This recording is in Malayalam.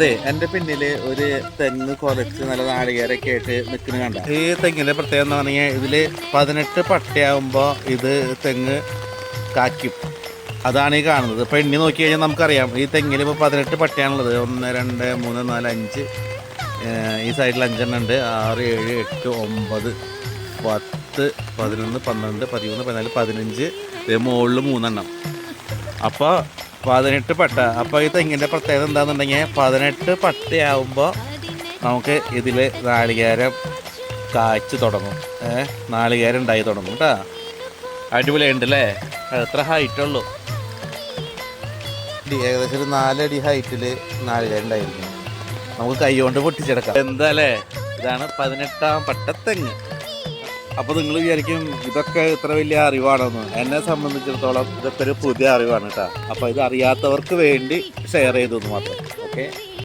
അതെ എന്റെ പിന്നിൽ ഒരു തെങ്ങ് കുറച്ച് നല്ല നാളികേരൊക്കെ ആയിട്ട് നിൽക്കുന്ന കണ്ട. ഈ തെങ്ങിന്റെ പ്രത്യേകത എന്ന് പറഞ്ഞാൽ ഇതിൽ പതിനെട്ട് പട്ടയാകുമ്പോ ഇത് തെങ്ങ് കാക്കും അതാണ് ഈ കാണുന്നത്. ഇപ്പൊ എണ്ണി നോക്കി കഴിഞ്ഞാൽ നമുക്കറിയാം ഈ തെങ്ങിൽ ഇപ്പോൾ പതിനെട്ട് പട്ടയാണുള്ളത്. ഒന്ന് രണ്ട് മൂന്ന് നാല് അഞ്ച്. ഈ സൈഡിൽ അഞ്ചെണ്ണം ഉണ്ട്. ആറ് ഏഴ് എട്ട് ഒമ്പത് പത്ത് പതിനൊന്ന് പന്ത്രണ്ട് പതിമൂന്ന് പതിനാല് പതിനഞ്ച്. മുകളിൽ മൂന്നെണ്ണം. അപ്പോൾ പതിനെട്ട് പട്ട. അപ്പോൾ ഈ തെങ്ങിന്റെ പ്രത്യേകത എന്താണെന്നുണ്ടെങ്കിൽ പതിനെട്ട് പട്ടയാവുമ്പോൾ നമുക്ക് ഇതിൽ നാളികേരം കാച്ചു തുടങ്ങും. ഏഹ് നാളികേരം ഉണ്ടായി തുടങ്ങും കേട്ടോ അടിപൊളിയുണ്ട് അല്ലേ എത്ര ഹൈറ്റ് ഉള്ളൂ? ഇടി ഏകദേശം ഒരു നാലടി ഹൈറ്റിൽ നാളികേരം ഉണ്ടായിരുന്നു നമുക്ക് കൈ കൊണ്ട് പൊട്ടിച്ചെടുക്കാം. എന്താ അല്ലേ ഇതാണ് പതിനെട്ടാം പട്ടത്തെങ്ങ് അപ്പോൾ നിങ്ങൾ വിചാരിക്കും ഇതൊക്കെ ഇത്ര വലിയ അറിവാണെന്ന്. എന്നെ സംബന്ധിച്ചിടത്തോളം ഇതൊക്കെ ഒരു പുതിയ അറിവാണ് കേട്ടോ. അപ്പോൾ ഇത് അറിയാത്തവർക്ക് വേണ്ടി ഷെയർ ചെയ്തു മാത്രം. ഓക്കെ